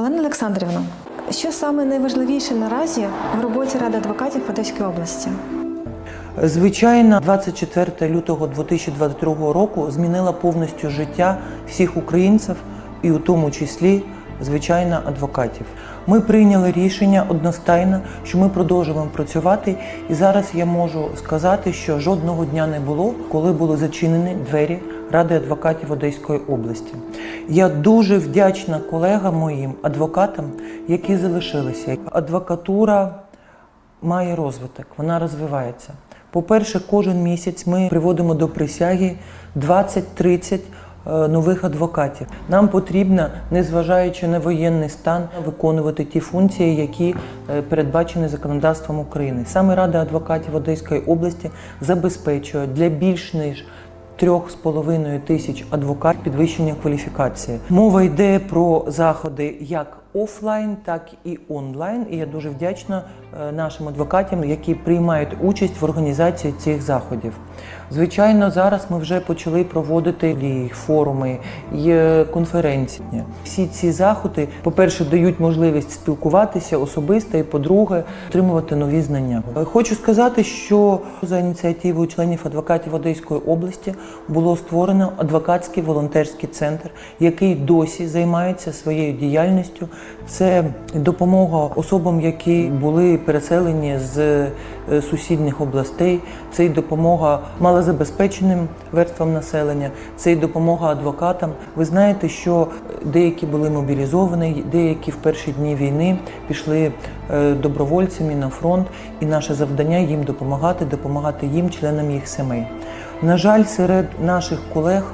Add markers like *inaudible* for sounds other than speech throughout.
Олена Олександрівна, що саме найважливіше наразі в роботі Ради адвокатів Одеської області? Звичайно, 24 лютого 2022 року змінила повністю життя всіх українців, і у тому числі, звичайно, адвокатів. Ми прийняли рішення одностайно, що ми продовжуємо працювати, і зараз я можу сказати, що жодного дня не було, коли були зачинені двері Ради адвокатів Одеської області. Я дуже вдячна колегам моїм адвокатам, які залишилися. Адвокатура має розвиток, вона розвивається. По-перше, кожен місяць ми приводимо до присяги 20-30 е, нових адвокатів. Нам потрібно, незважаючи на воєнний стан, виконувати ті функції, які е, передбачені законодавством України. Саме Рада адвокатів Одеської області забезпечує для більш ніж трьох з половиною тисяч адвокатів підвищення кваліфікації. Мова йде про заходи як офлайн, так і онлайн. І я дуже вдячна е, нашим адвокатам, які приймають участь в організації цих заходів. Звичайно, зараз ми вже почали проводити форуми, і е, конференції. Всі ці заходи, по-перше, дають можливість спілкуватися особисто, і по-друге, отримувати нові знання. Е, Хочу сказати, що за ініціативою членів адвокатів Одеської області було створено адвокатський волонтерський центр, який досі займається своєю діяльністю. Це допомога особам, які були переселені з е, сусідніх областей. Це й допомога малозабезпеченим верствам населення, це й допомога адвокатам. Ви знаєте, що деякі були мобілізовані, деякі в перші дні війни пішли е, добровольцями на фронт, і наше завдання їм допомагати, допомагати їм, членам їх сімей. На жаль, серед наших колег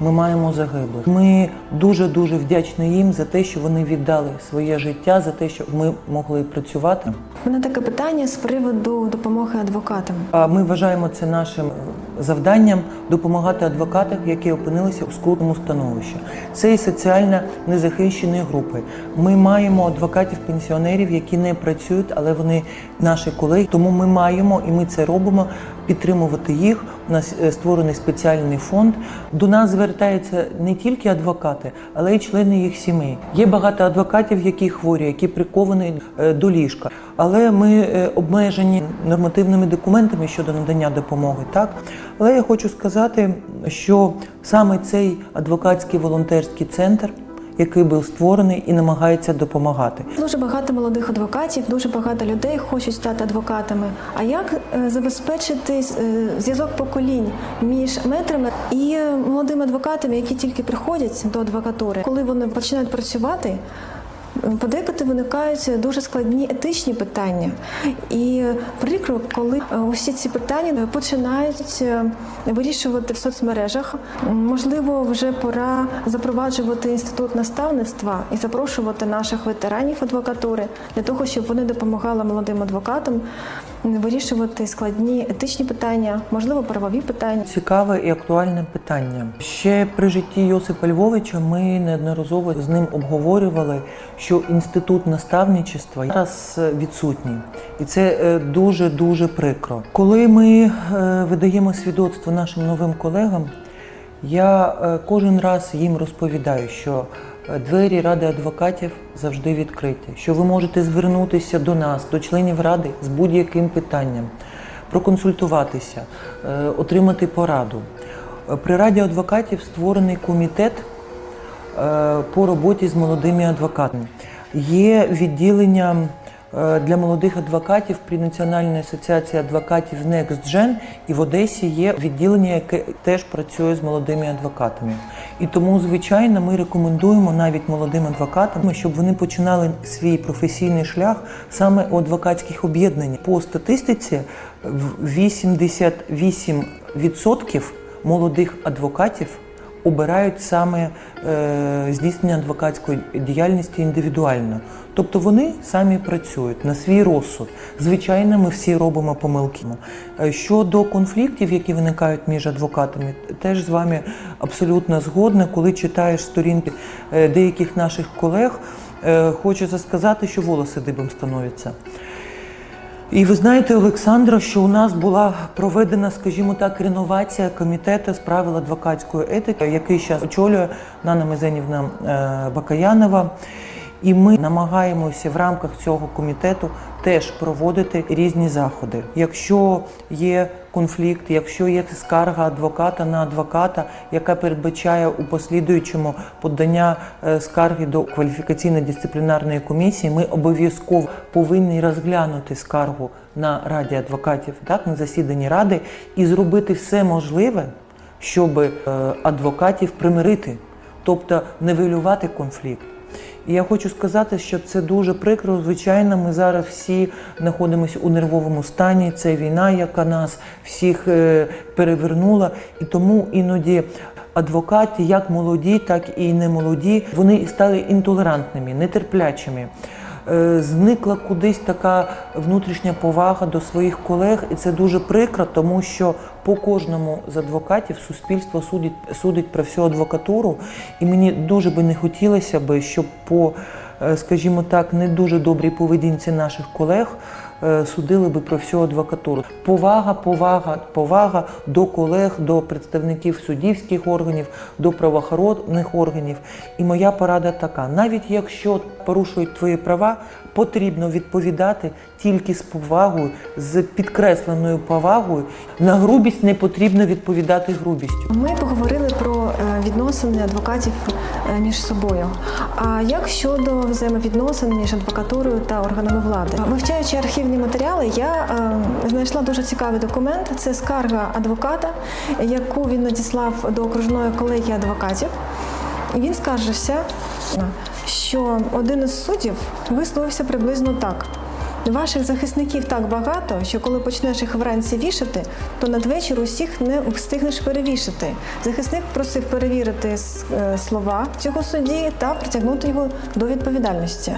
ми маємо загиблих. Ми дуже дуже вдячні їм за те, що вони віддали своє життя, за те, що ми могли працювати. У мене таке питання з приводу допомоги адвокатам. А Ми вважаємо це нашим завданням допомагати адвокатам, які опинилися у скрутному становищі. Це і соціально незахищені групи. Ми маємо адвокатів-пенсіонерів, які не працюють, але вони наші колеги. Тому ми маємо і ми це робимо. Підтримувати їх. У нас е, створений спеціальний фонд. До нас звертаються не тільки адвокати, але й члени їх сімей. Є багато адвокатів, які хворі, які приковані е, до ліжка. Але ми е, обмежені нормативними документами щодо надання допомоги. Так, але я хочу сказати, що саме цей адвокатський волонтерський центр, який був створений і намагається допомагати. Дуже багато молодих адвокатів, дуже багато людей хочуть стати адвокатами. А як е, забезпечити е, зв'язок поколінь між метрами і молодими адвокатами, які тільки приходять до адвокатури, коли вони починають працювати? Подекуди виникають дуже складні етичні питання, і прикро, коли е, усі ці питання починають е, вирішувати в соцмережах. Можливо, вже пора запроваджувати інститут наставництва і запрошувати наших ветеранів адвокатури для того, щоб вони допомагали молодим адвокатам вирішувати складні етичні питання, можливо, правові питання. Цікаве і актуальне питання. Ще при житті Йосипа Львовича ми неодноразово з ним обговорювали, що інститут наставничества зараз відсутній, і це дуже дуже прикро. Коли ми е, видаємо свідоцтво нашим новим колегам, я е, кожен раз їм розповідаю, що е, двері ради адвокатів завжди відкриті, що ви можете звернутися до нас, до членів ради з будь-яким питанням, проконсультуватися, е, отримати пораду. При раді адвокатів створений комітет по роботі з молодими адвокатами. Є відділення для молодих адвокатів при Національній асоціації адвокатів NextGen і в Одесі є відділення, яке теж працює з молодими адвокатами. І тому, звичайно, ми рекомендуємо навіть молодим адвокатам, щоб вони починали свій професійний шлях саме у адвокатських об'єднаннях. По статистиці в 88% молодих адвокатів обирають саме е, здійснення адвокатської діяльності індивідуально. Тобто вони самі працюють на свій розсуд. Звичайно, ми всі робимо помилки. Е, Щодо конфліктів, які виникають між адвокатами, теж з вами абсолютно згодна. Коли читаєш сторінки е, деяких наших колег, хочеться сказати, що волоси дибом становляться. І ви знаєте, Олександра, що у нас була проведена, скажімо так, реновація комітету з правил адвокатської етики, який зараз очолює Нана Мезенівна е, Бакаянова. І ми намагаємося в рамках цього комітету теж проводити різні заходи. Якщо є конфлікт, якщо є скарга адвоката на адвоката, яка передбачає у послідуючому подання е, скарги до кваліфікаційно-дисциплінарної комісії, ми обов'язково повинні розглянути скаргу на раді адвокатів, так на засіданні ради, і зробити все можливе, щоб е, адвокатів примирити, тобто нивелювати конфлікт. І я хочу сказати, що це дуже прикро. Звичайно, ми зараз всі знаходимося у нервовому стані. Це війна, яка нас всіх е, перевернула, і тому іноді. Адвокати, як молоді, так і немолоді, вони стали інтолерантними, нетерплячими. Е, Зникла кудись така внутрішня повага до своїх колег, і це дуже прикро, тому що по кожному з адвокатів суспільство судить, судить про всю адвокатуру, і мені дуже би не хотілося би, щоб по, скажімо так, не дуже добрій поведінці наших колег е, судили би про всю адвокатуру. Повага, повага, повага до колег, до представників суддівських органів, до правоохоронних органів. І моя порада така: навіть якщо порушують твої права, потрібно відповідати тільки з повагою, з підкресленою повагою. На грубість не потрібно відповідати грубістю. Ми поговорили про е, відносини адвокатів е, між собою. А як щодо взаємовідносин між адвокатурою та органами влади? Вивчаючи архівні матеріали, я е, знайшла дуже цікавий документ. Це скарга адвоката, яку він надіслав до окружної колегії адвокатів. Він скаржився, що один із суддів висловився приблизно так. Ваших захисників так багато, що коли почнеш їх вранці вішати, то надвечір усіх не встигнеш перевішати. Захисник просив перевірити е, слова цього судді та притягнути його до відповідальності.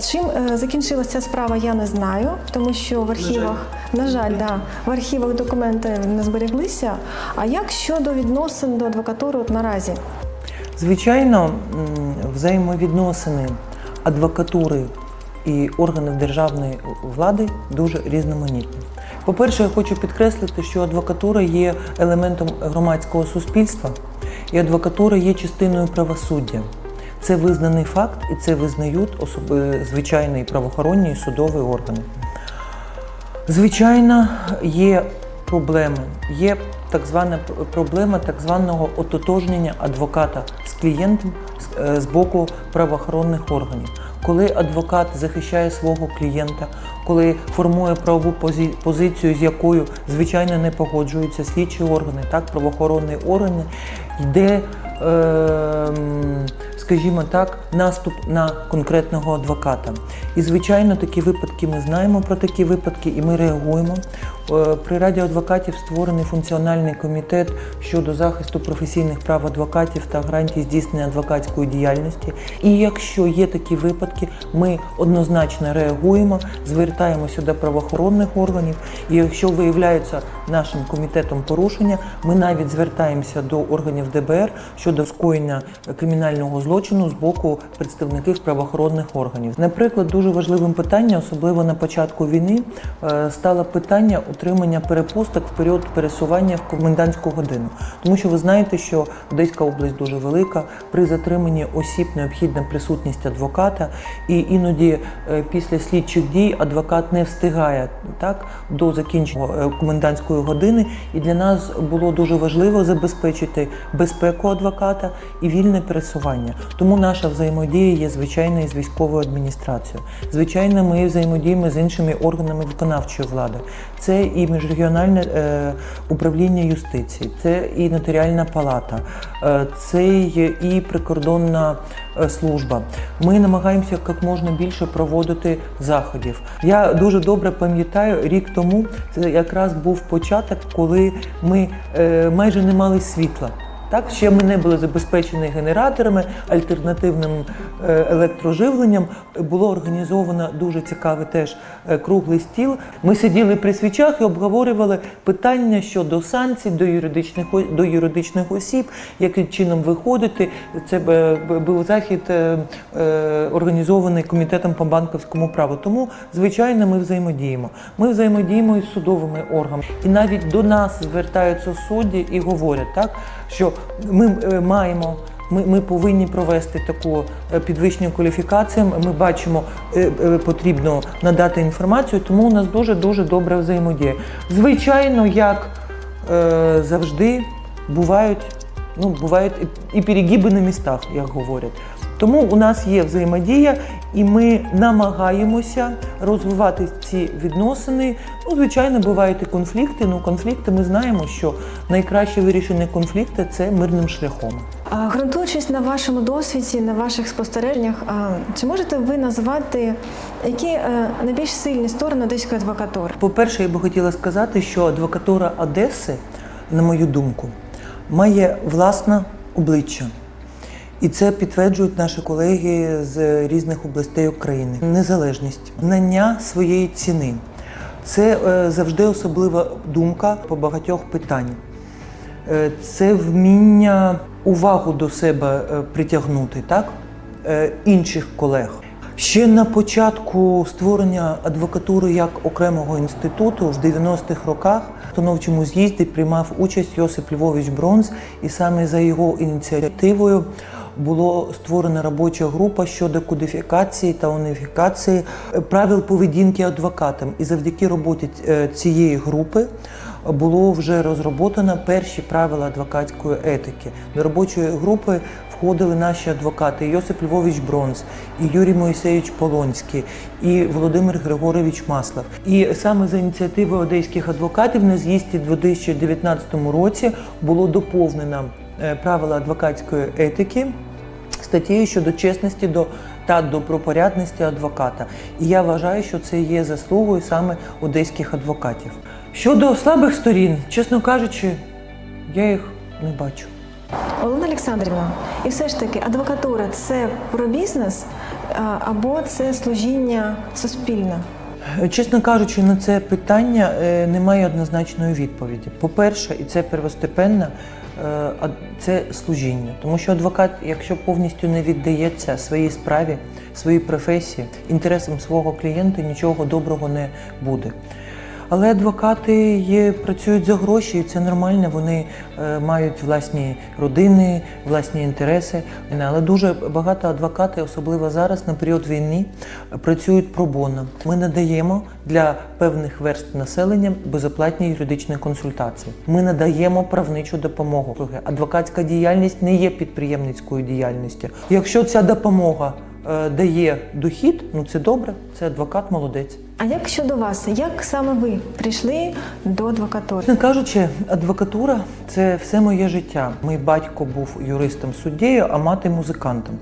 Чим е, закінчилася ця справа, я не знаю, тому що в архівах, на жаль, да, в архівах документи не збереглися. А як щодо відносин до адвокатури от наразі? Звичайно, взаємовідносини адвокатури і органів державної влади дуже різноманітні. По-перше, я хочу підкреслити, що адвокатура є елементом громадського суспільства, і адвокатура є частиною правосуддя. Це визнаний факт, і це визнають особи звичайні правоохоронні і судові органи. Звичайно, є проблеми. Є так звана проблема так званого ототожнення адвоката з клієнтом е, з боку правоохоронних органів. Коли адвокат захищає свого клієнта, коли формує правову позі- позицію, з якою звичайно не погоджуються слідчі органи, так правоохоронні органи, йде, ем, скажімо так, наступ на конкретного адвоката. І звичайно, такі випадки ми знаємо про такі випадки, і ми реагуємо. Е, При раді адвокатів створений функціональний комітет щодо захисту професійних прав адвокатів та гарантій здійснення адвокатської діяльності. І якщо є такі випадки, ми однозначно реагуємо, звертаємося до правоохоронних органів. І якщо виявляється нашим комітетом порушення, ми навіть звертаємося до органів ДБР щодо скоєння кримінального злочину з боку представників правоохоронних органів. Наприклад, дуже важливим питанням, особливо на початку війни, е, стало питання утримання перепусток в період пересування в комендантську годину. Тому що ви знаєте, що Одеська область дуже велика. При затриманні осіб необхідна присутність адвоката, і іноді е, після слідчих дій адвокат не встигає так до закінчення е, комендантської години. І для нас було дуже важливо забезпечити безпеку адвоката і вільне пересування. Тому наша взаємодія є звичайно із військовою адміністрацією. Звичайно, ми взаємодіємо з іншими органами виконавчої влади. Це і міжрегіональне е, управління юстиції, це і нотаріальна палата, е, це і прикордонна е, служба. Ми намагаємося як можна більше проводити заходів. Я дуже добре пам'ятаю рік тому. Це якраз був початок, коли ми майже не мали світла. Так, ще ми не були забезпечені генераторами, альтернативним е, електроживленням. Було організовано дуже цікавий теж е, круглий стіл. Ми сиділи при свічах і обговорювали питання щодо санкцій до юридичних до юридичних осіб, яким чином виходити. Це б- був захід е, е, організований комітетом по банківському праву. Тому, звичайно, ми взаємодіємо. Ми взаємодіємо із судовими органами, і навіть до нас звертаються судді і говорять так, що ми е, маємо Ми, ми повинні провести таку е, підвищення кваліфікації. Ми бачимо, е, потрібно надати інформацію, тому у нас дуже дуже добра взаємодія. Звичайно, як е, завжди бувають, ну, бувають і перегиби на містах, як говорять. Тому у нас є взаємодія, і ми намагаємося розвивати ці відносини. Ну, звичайно, бувають і конфлікти. Ну, конфлікти ми знаємо, що найкраще вирішення конфлікту це мирним шляхом. А, Ґрунтуючись на вашому досвіді, на ваших спостереженнях, а, чи можете ви назвати які е, найбільш сильні сторони одеської адвокатури? По-перше, я би хотіла сказати, що адвокатура Одеси, на мою думку, має власне обличчя. І це підтверджують наші колеги з різних областей України. Незалежність, знання своєї ціни. Це е, завжди особлива думка по багатьох питань. Е, Це вміння увагу до себе е, притягнути, так? Інших колег. Ще на початку створення адвокатури як окремого інституту в 90-х роках в становчому з'їзді приймав участь Йосип Львович Бронз, і саме за його ініціативою було створена робоча група щодо кодифікації та уніфікації е, правил поведінки адвокатам. І завдяки роботі е, цієї групи було вже розроблено перші правила адвокатської етики. До робочої групи входили наші адвокати Йосип Львович Бронз, і Юрій Моїсеївич Полонський, і Володимир Григорович Маслов. І саме за ініціативи одеських адвокатів на з'їзді в 2019 році було доповнено е, правила адвокатської етики статтєю щодо чесності до та добропорядності адвоката. І я вважаю, що це є заслугою саме одеських адвокатів. Щодо слабих сторін, чесно кажучи, я їх не бачу. Олена Олександрівна, і все ж таки, адвокатура це про бізнес або це служіння суспільне? Чесно кажучи, на це питання е, немає однозначної відповіді. По-перше, і це первостепенне, е, а- це служіння. Тому що адвокат, якщо повністю не віддається своїй справі, своїй професії, інтересам свого клієнта, нічого доброго не буде. Але адвокати є, працюють за гроші, і це нормально. Вони е, мають власні родини, власні інтереси. Але дуже багато адвокатів, особливо зараз на період війни, працюють пробонно. Ми надаємо для певних верств населення безоплатні юридичні консультації. Ми надаємо правничу допомогу. Адвокатська діяльність не є підприємницькою діяльністю. Якщо ця допомога е, дає дохід, ну це добре, це адвокат молодець. А як щодо вас, як саме ви прийшли до адвокатури? Чесно кажучи, адвокатура це все моє життя. Мій батько був юристом суддєю, а мати музикантом.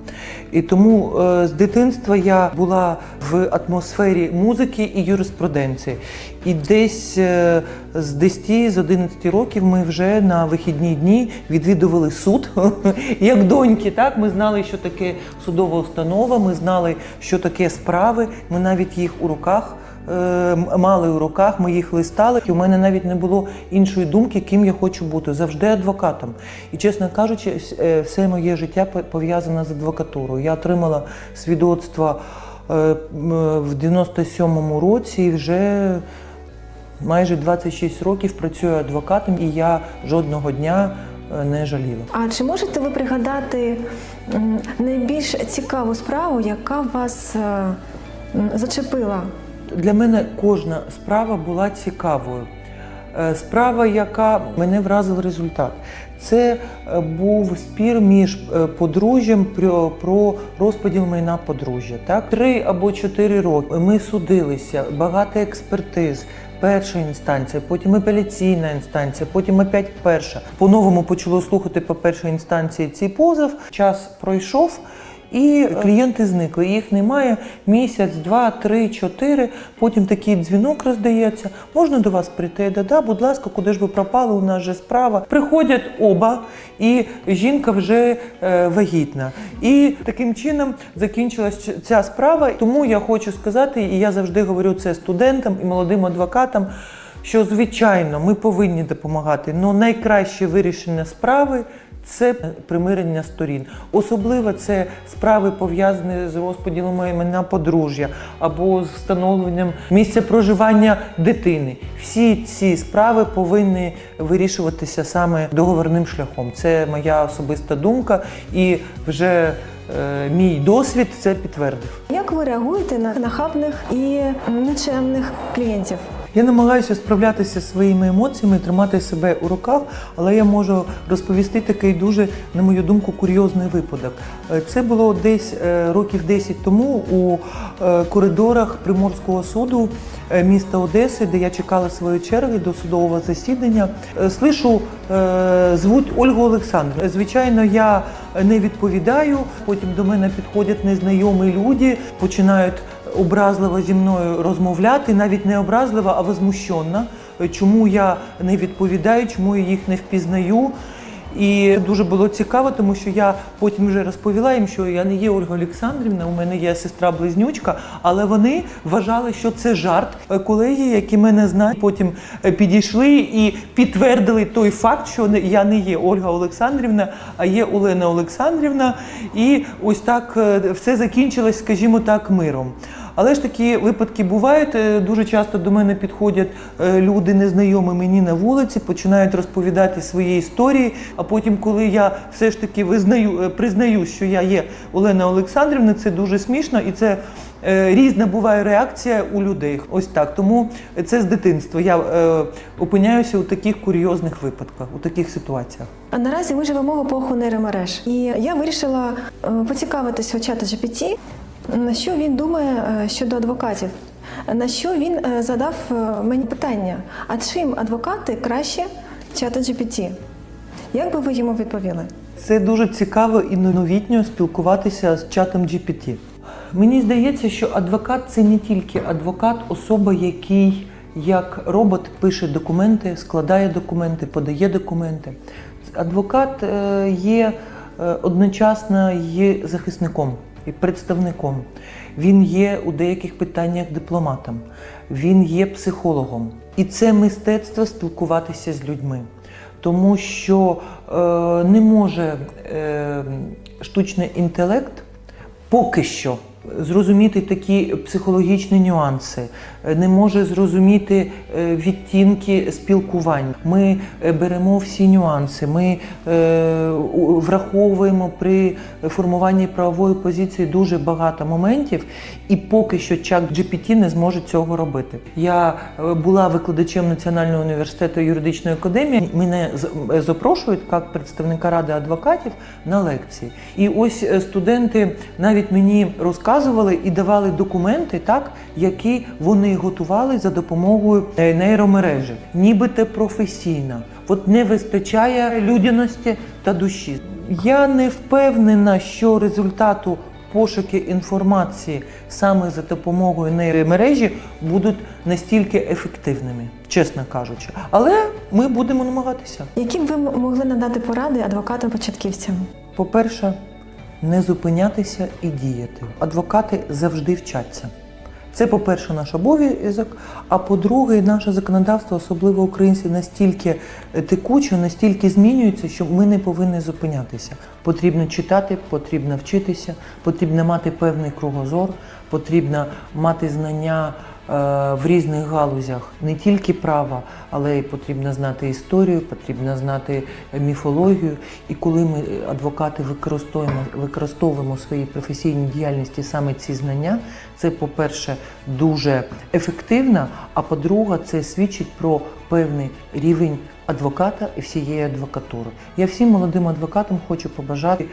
І тому е, з дитинства я була в атмосфері музики і юриспруденції. І десь е, з 10 з 11 років ми вже на вихідні дні відвідували суд *laughs* як доньки. Так ми знали, що таке судова установа. Ми знали, що таке справи. Ми навіть їх у руках мали у руках, ми їх листали. І у мене навіть не було іншої думки, ким я хочу бути. Завжди адвокатом. І чесно кажучи, е, все моє життя по- пов'язане з адвокатурою. Я отримала свідоцтво е, в 97-му році і вже. Майже 26 років працюю адвокатом, і я жодного дня е, не жаліла. А чи можете ви пригадати найбільш цікаву справу, яка вас зачепила? Для мене кожна справа була цікавою. Е, Справа, яка мене вразив результат, це е, був спір між е, подружжям про розподіл майна подружжя. Так, три або чотири роки ми судилися, багато експертиз. Перша інстанція, потім апеляційна інстанція, потім опять перша. По-новому почало слухати по першій інстанції цей позов. Час пройшов, і клієнти зникли. Їх немає місяць, два, три, чотири. Потім такий дзвінок роздається. Можна до вас прийти? Да, да, будь ласка, куди ж ви пропали? У нас же справа. Приходять оба, і жінка вже е, вагітна. І таким чином закінчилась ця справа. Тому я хочу сказати, і я завжди говорю це студентам і молодим адвокатам. Що звичайно ми повинні допомагати, але найкраще вирішення справи це примирення сторін. Особливо це справи пов'язані з розподілом майна подружжя або з встановленням місця проживання дитини. Всі ці справи повинні вирішуватися саме договорним шляхом. Це моя особиста думка, і вже е, мій досвід це підтвердив. Як ви реагуєте на нахабних і нечемних клієнтів? Я намагаюся справлятися зі своїми емоціями, тримати себе у руках, але я можу розповісти такий дуже, на мою думку, курйозний випадок. Е, Це було десь е, років 10 тому у е, коридорах Приморського суду міста Одеси, де я чекала своєї черги до судового засідання. Слышу, е, звуть Ольгу Олександрівну. Звичайно, я не відповідаю. Потім до мене підходять незнайомі люди, починають образливо зі мною розмовляти, навіть не образливо, а возмущенно. Чому я не відповідаю, чому я їх не впізнаю. І дуже було цікаво, тому що я потім вже розповіла їм, що я не є Ольга Олександрівна, у мене є сестра-близнючка, але вони вважали, що це жарт. Колеги, які мене знають, потім підійшли і підтвердили той факт, що я не є Ольга Олександрівна, а є Олена Олександрівна. І ось так е, все закінчилось, скажімо так, миром. Але ж такі випадки бувають. Е, Дуже часто до мене підходять е, люди незнайомі мені на вулиці, починають розповідати свої історії. А потім, коли я все ж таки визнаю, е, признаю, що я є Олена Олександрівна, це дуже смішно і це. Різна буває реакція у людей. Ось так. Тому це з дитинства. Я е, опиняюся у таких курйозних випадках, у таких ситуаціях. А наразі ми живемо в епоху нейромереж. І я вирішила поцікавитися у чата GPT, на що він думає е, щодо адвокатів. На що він е, задав е, мені питання: а чим адвокати краще чата GPT? Як би ви йому відповіли? Це дуже цікаво і новітньо спілкуватися з чатом GPT. Мені здається, що адвокат це не тільки адвокат, особа, який як робот пише документи, складає документи, подає документи. Адвокат є одночасно є захисником і представником. Він є у деяких питаннях дипломатом, він є психологом. І це мистецтво спілкуватися з людьми тому що е, не може е, штучний інтелект поки що зрозуміти такі психологічні нюанси, не може зрозуміти е, відтінки спілкувань. Ми е, беремо всі нюанси, ми е, враховуємо при формуванні правової позиції дуже багато моментів, і поки що чат GPT не зможе цього робити. Я була викладачем Національного університету юридичної академії. Мене запрошують як представника ради адвокатів на лекції. І ось студенти навіть мені розказували і давали документи, так які вони готували за допомогою е, нейромережі, нібито професійно. От не вистачає людяності та душі. Я не впевнена, що результату пошуки інформації саме за допомогою нейромережі будуть настільки ефективними, чесно кажучи. Але ми будемо намагатися. Які б ви могли надати поради адвокатам-початківцям? По-перше, не зупинятися і діяти. Адвокати завжди вчаться. Це, по-перше, наш обов'язок. А по-друге, наше законодавство, особливо українці, настільки е, текуче, настільки змінюється, що ми не повинні зупинятися. Потрібно читати, потрібно вчитися, потрібно мати певний кругозор, потрібно мати знання в різних галузях не тільки права, але й потрібно знати історію, потрібно знати міфологію. І коли ми, е, адвокати, використовуємо, використовуємо в своїй професійній діяльності саме ці знання, це, по-перше, дуже ефективно, а по-друге, це свідчить про певний рівень адвоката і всієї адвокатури. Я всім молодим адвокатам хочу побажати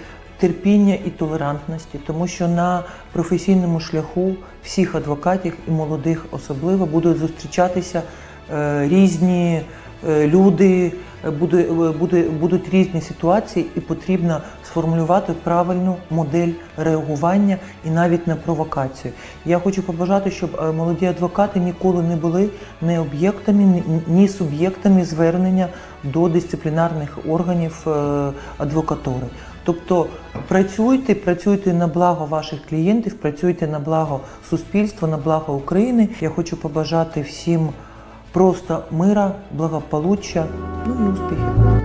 терпіння і толерантності, тому що на професійному шляху всіх адвокатів і молодих особливо будуть зустрічатися е, різні е, люди, будуть різні ситуації, і потрібно сформулювати правильну модель реагування і навіть на провокацію. Я хочу побажати, щоб е, молоді адвокати ніколи не були не об'єктами, ні- суб'єктами звернення до дисциплінарних органів адвокатури. Тобто працюйте, працюйте на благо ваших клієнтів, працюйте на благо суспільства, на благо України. Я хочу побажати всім просто мира, благополуччя, ну і успіхів.